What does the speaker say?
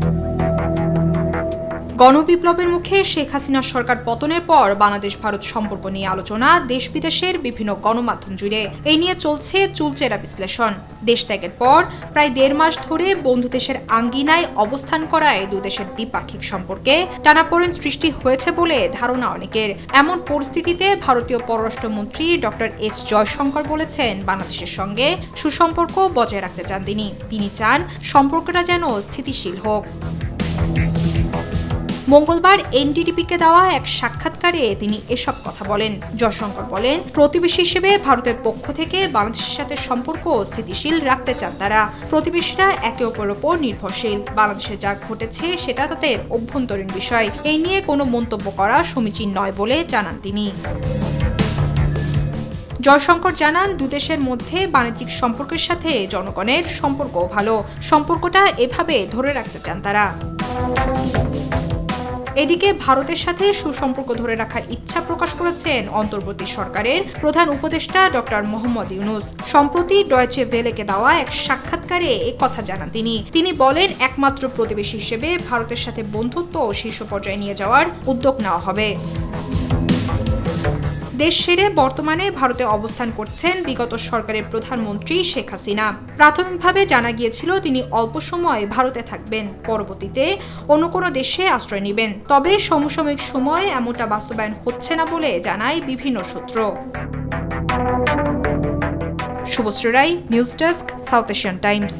Thank you. গণবিপ্লবের মুখে শেখ হাসিনার সরকার পতনের পর বাংলাদেশ ভারত সম্পর্ক নিয়ে আলোচনা দেশ বিদেশের বিভিন্ন গণমাধ্যম জুড়ে। এই নিয়ে চলছে চুলচেরা বিশ্লেষণ। দেশ ত্যাগের পর প্রায় দেড় মাস ধরে বন্ধু দেশের আঙ্গিনায় অবস্থান করায় দুদেশের দ্বিপাক্ষিক সম্পর্কে টানাপোড়েন সৃষ্টি হয়েছে বলে ধারণা অনেকের। এমন পরিস্থিতিতে ভারতীয় পররাষ্ট্রমন্ত্রী ডক্টর এস জয়শঙ্কর বলেছেন, বাংলাদেশের সঙ্গে সুসম্পর্ক বজায় রাখতে চান তিনি। তিনি চান সম্পর্কটা যেন স্থিতিশীল হোক। মঙ্গলবার এনডিটিপিকে দেওয়া এক সাক্ষাৎকারে তিনি এসব কথা বলেন। জয়শঙ্কর বলেন, প্রতিবেশী হিসেবে ভারতের পক্ষ থেকে বাংলাদেশের সাথে সম্পর্ক স্থিতিশীল রাখতে চান তারা। প্রতিবেশীরা একে অপরের ওপর নির্ভরশীল। বাংলাদেশে যা ঘটেছে সেটা তাদের অভ্যন্তরীণ বিষয়। এই নিয়ে কোনো মন্তব্য করা সমীচীন নয় বলে জানান তিনি। জয়শঙ্কর জানান দুদেশের মধ্যে বাণিজ্যিক সম্পর্কের সাথে জনগণের সম্পর্ক ভালো। সম্পর্কটা এভাবে ধরে রাখতে চান তারা। এদিকে ভারতের সাথে সুসম্পর্ক ধরে রাখার ইচ্ছা প্রকাশ করেছেন অন্তর্বর্তী সরকারের প্রধান উপদেষ্টা ডক্টর মোহাম্মদ ইউনুস। সম্প্রতি ডয়চে ভেলেকে দেওয়া এক সাক্ষাৎকারে কথা জানান তিনি। তিনি বলেন, একমাত্র প্রতিবেশী হিসেবে ভারতের সাথে বন্ধুত্ব ও শীর্ষ পর্যায়ে নিয়ে যাওয়ার উদ্যোগ নেওয়া হবে। দেশ সেরে বর্তমানে ভারতে অবস্থান করছেন বিগত সরকারের প্রধানমন্ত্রী শেখ হাসিনা। প্রাথমিকভাবে জানা গিয়েছিল তিনি অল্প সময় ভারতে থাকবেন। পরবর্তীতে অন্য কোনো দেশে আশ্রয় নেবেন। তবে সমসাময়িক সময়ে এমনটা বাস্তবায়ন হচ্ছে না বলে জানায় বিভিন্ন সূত্র। Shubhashree Roy, news desk, South Asian Times.